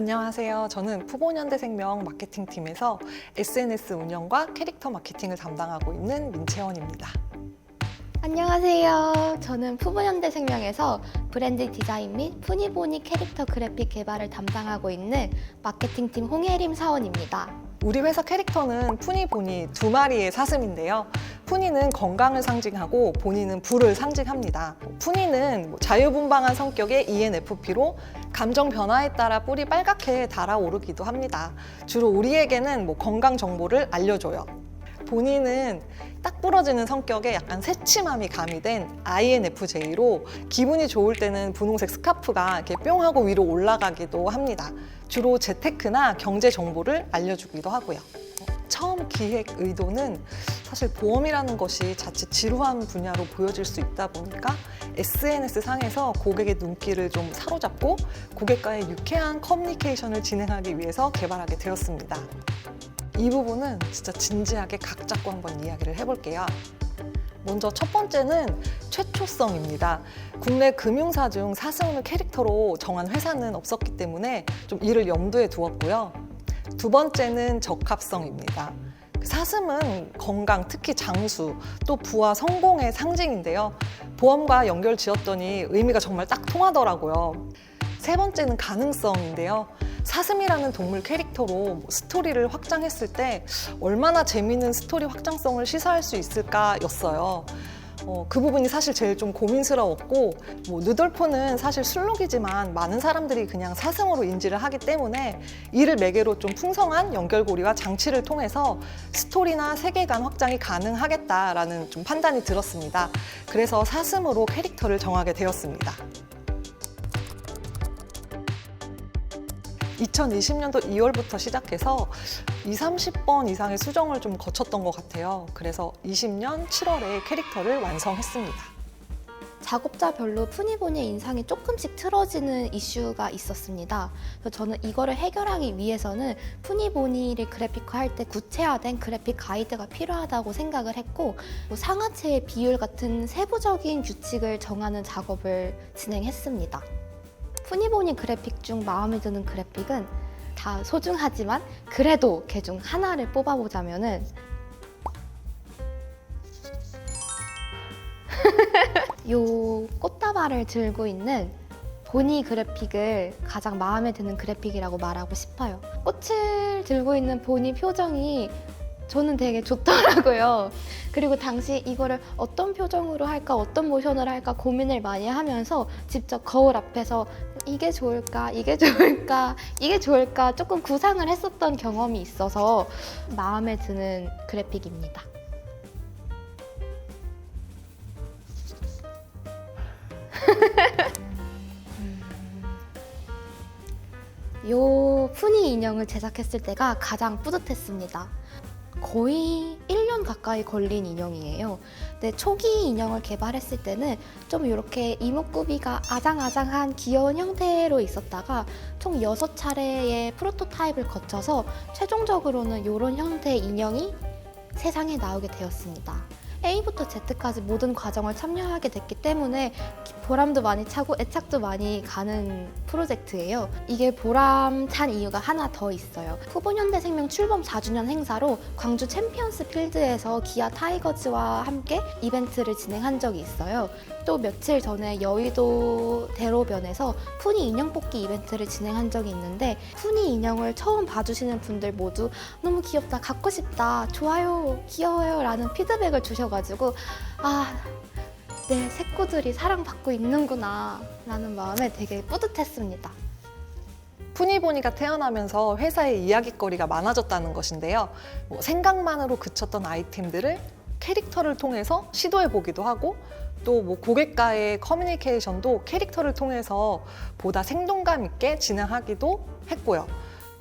안녕하세요. 저는 푸보현대생명 마케팅팀에서 SNS 운영과 캐릭터 마케팅을 담당하고 있는 민채원입니다. 안녕하세요. 저는 푸보현대생명에서 브랜드 디자인 및 푸니보니 캐릭터 그래픽 개발을 담당하고 있는 마케팅팀 홍혜림 사원입니다. 우리 회사 캐릭터는 푸니보니 두 마리의 사슴인데요. 푸니는 건강을 상징하고 보니는 불을 상징합니다. 푸니는 뭐 자유분방한 성격의 ENFP로 감정 변화에 따라 뿔이 빨갛게 달아오르기도 합니다. 주로 우리에게는 뭐 건강 정보를 알려줘요. 본인은 딱 부러지는 성격에 약간 새침함이 가미된 INFJ로 기분이 좋을 때는 분홍색 스카프가 이렇게 뿅 하고 위로 올라가기도 합니다. 주로 재테크나 경제 정보를 알려주기도 하고요. 처음 기획 의도는 사실 보험이라는 것이 자칫 지루한 분야로 보여질 수 있다 보니까 SNS 상에서 고객의 눈길을 좀 사로잡고 고객과의 유쾌한 커뮤니케이션을 진행하기 위해서 개발하게 되었습니다. 이 부분은 진짜 진지하게 각 잡고 한번 이야기를 해볼게요. 먼저 첫 번째는 최초성입니다. 국내 금융사 중 사승을 캐릭터로 정한 회사는 없었기 때문에 좀 이를 염두에 두었고요. 두 번째는 적합성입니다. 사슴은 건강, 특히 장수, 또 부와 성공의 상징인데요. 보험과 연결 지었더니 의미가 정말 딱 통하더라고요. 세 번째는 가능성인데요. 사슴이라는 동물 캐릭터로 뭐 스토리를 확장했을 때 얼마나 재미있는 스토리 확장성을 시사할 수 있을까였어요. 어, 그 부분이 사실 제일 좀 고민스러웠고 뭐 누돌프는 사실 술록이지만 많은 사람들이 그냥 사슴으로 인지를 하기 때문에 이를 매개로 좀 풍성한 연결고리와 장치를 통해서 스토리나 세계관 확장이 가능하겠다라는 좀 판단이 들었습니다. 그래서 사슴으로 캐릭터를 정하게 되었습니다. 2020년도 2월부터 시작해서 2, 30번 이상의 수정을 좀 거쳤던 것 같아요. 그래서 20년 7월에 캐릭터를 완성했습니다. 작업자별로 푸니보니의 인상이 조금씩 틀어지는 이슈가 있었습니다. 그래서 저는 이거를 해결하기 위해서는 푸니보니를 그래픽화할 때 구체화된 그래픽 가이드가 필요하다고 생각을 했고 뭐 상하체의 비율 같은 세부적인 규칙을 정하는 작업을 진행했습니다. 푸니보니 그래픽 중 마음에 드는 그래픽은 다 소중하지만 그래도 그중 하나를 뽑아보자면은 요 꽃다발을 들고 있는 보니 그래픽을 가장 마음에 드는 그래픽이라고 말하고 싶어요. 꽃을 들고 있는 보니 표정이 저는 되게 좋더라고요. 그리고 당시 이거를 어떤 표정으로 할까, 어떤 모션을 할까 고민을 많이 하면서 직접 거울 앞에서 이게 좋을까, 이게 좋을까, 이게 좋을까 조금 구상을 했었던 경험이 있어서 마음에 드는 그래픽입니다. 요 푸니 인형을 제작했을 때가 가장 뿌듯했습니다. 거의 1년 가까이 걸린 인형이에요. 근데 초기 인형을 개발했을 때는 좀 이렇게 이목구비가 아장아장한 귀여운 형태로 있었다가 총 6차례의 프로토타입을 거쳐서 최종적으로는 이런 형태의 인형이 세상에 나오게 되었습니다. A부터 Z까지 모든 과정을 참여하게 됐기 때문에 보람도 많이 차고 애착도 많이 가는 프로젝트예요. 이게 보람찬 이유가 하나 더 있어요. 후보현대생명 출범 4주년 행사로 광주 챔피언스 필드에서 기아 타이거즈와 함께 이벤트를 진행한 적이 있어요. 또 며칠 전에 여의도 대로변에서 푸니 인형 뽑기 이벤트를 진행한 적이 있는데 푸니 인형을 처음 봐주시는 분들 모두 너무 귀엽다, 갖고 싶다, 좋아요, 귀여워요 라는 피드백을 주셔 가지고 아, 내 식구들이 사랑받고 있는구나 라는 마음에 되게 뿌듯했습니다. 푸니보니가 태어나면서 회사의 이야기거리가 많아졌다는 것인데요. 뭐 생각만으로 그쳤던 아이템들을 캐릭터를 통해서 시도해 보기도 하고 또 뭐 고객과의 커뮤니케이션도 캐릭터를 통해서 보다 생동감 있게 진행하기도 했고요.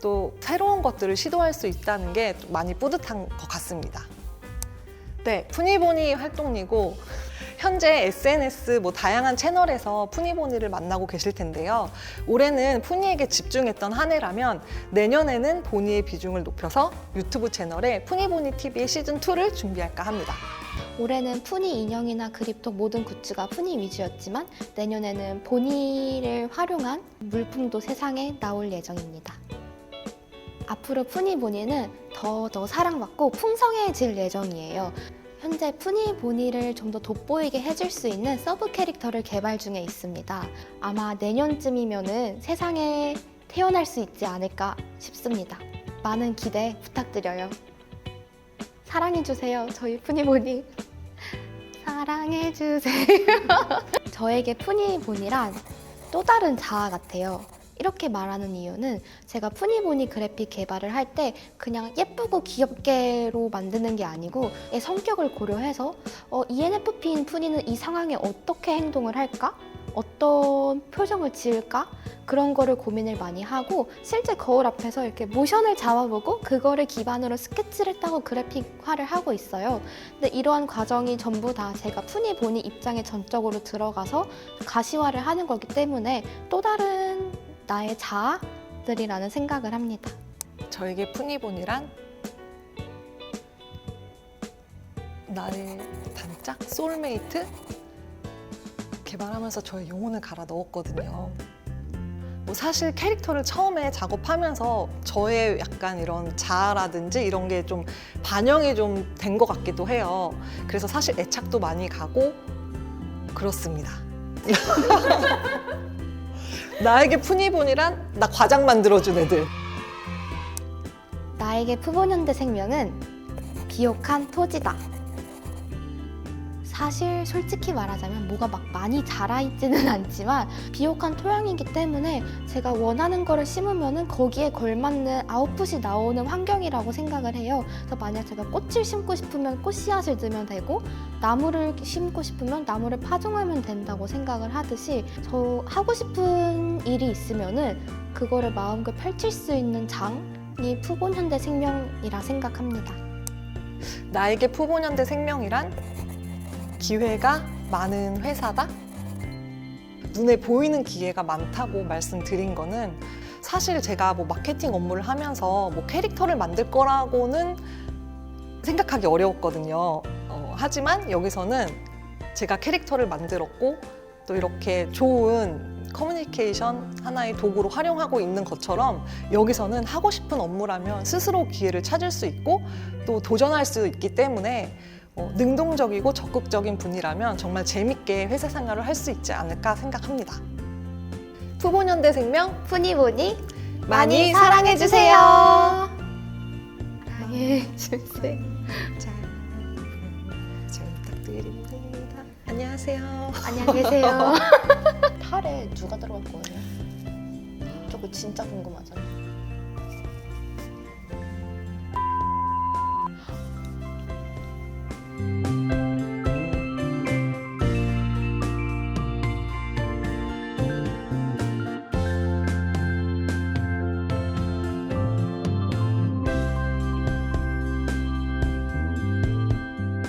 또 새로운 것들을 시도할 수 있다는 게 많이 뿌듯한 것 같습니다. 네, 푸니보니 활동이고 현재 SNS 뭐 다양한 채널에서 푸니보니를 만나고 계실 텐데요. 올해는 푸니에게 집중했던 한 해라면 내년에는 보니의 비중을 높여서 유튜브 채널에 푸니보니 TV 시즌 2를 준비할까 합니다. 올해는 푸니 인형이나 그립톡 모든 굿즈가 푸니 위주였지만 내년에는 보니를 활용한 물품도 세상에 나올 예정입니다. 앞으로 푸니 보니는 더 더 사랑받고 풍성해질 예정이에요. 현재 푸니 보니를 좀 더 돋보이게 해줄 수 있는 서브 캐릭터를 개발 중에 있습니다. 아마 내년쯤이면은 세상에 태어날 수 있지 않을까 싶습니다. 많은 기대 부탁드려요. 사랑해주세요. 저희 푸니보니. 사랑해주세요. 저에게 푸니보니란 또 다른 자아 같아요. 이렇게 말하는 이유는 제가 푸니보니 그래픽 개발을 할 때 그냥 예쁘고 귀엽게로 만드는 게 아니고 얘 성격을 고려해서 어, ENFP인 푸니는 이 상황에 어떻게 행동을 할까? 어떤 표정을 지을까? 그런 거를 고민을 많이 하고 실제 거울 앞에서 이렇게 모션을 잡아보고 그거를 기반으로 스케치를 따고 그래픽화를 하고 있어요. 근데 이러한 과정이 전부 다 제가 푸니 보니 입장에 전적으로 들어가서 가시화를 하는 거기 때문에 또 다른 나의 자아들이라는 생각을 합니다. 저에게 푸니본이란 나의 단짝 소울메이트 개발하면서 저의 영혼을 갈아 넣었거든요. 뭐 사실 캐릭터를 처음에 작업하면서 저의 약간 이런 자아라든지 이런 게 좀 반영이 좀 된 것 같기도 해요. 그래서 사실 애착도 많이 가고 그렇습니다. 나에게 푸니본이란 나 과장 만들어준 애들. 나에게 푸보년대 생명은 비옥한 토지다. 사실 솔직히 말하자면 뭐가 막 많이 자라있지는 않지만 비옥한 토양이기 때문에 제가 원하는 거를 심으면은 거기에 걸맞는 아웃풋이 나오는 환경이라고 생각을 해요. 그래서 만약 제가 꽃을 심고 싶으면 꽃 씨앗을 넣으면 되고 나무를 심고 싶으면 나무를 파종하면 된다고 생각을 하듯이 저 하고 싶은 일이 있으면은 그거를 마음껏 펼칠 수 있는 장이 푸본 현대 생명이라 생각합니다. 나에게 푸보년대 생명이란 기회가 많은 회사다? 눈에 보이는 기회가 많다고 말씀드린 거는 사실 제가 뭐 마케팅 업무를 하면서 뭐 캐릭터를 만들 거라고는 생각하기 어려웠거든요. 어, 하지만 여기서는 제가 캐릭터를 만들었고 또 이렇게 좋은 커뮤니케이션 하나의 도구로 활용하고 있는 것처럼 여기서는 하고 싶은 업무라면 스스로 기회를 찾을 수 있고 또 도전할 수 있기 때문에 어, 능동적이고 적극적인 분이라면 정말 재밌게 회사 생활을 할 수 있지 않을까 생각합니다. 푸보년대 생명 푸니보니 많이 사랑해주세요. 사랑해주세요. 잘, 잘 부탁드립니다. 안녕하세요. 안녕히 계세요. 탈에 누가 들어갈 거예요? 저거 진짜 궁금하잖아요. Bye.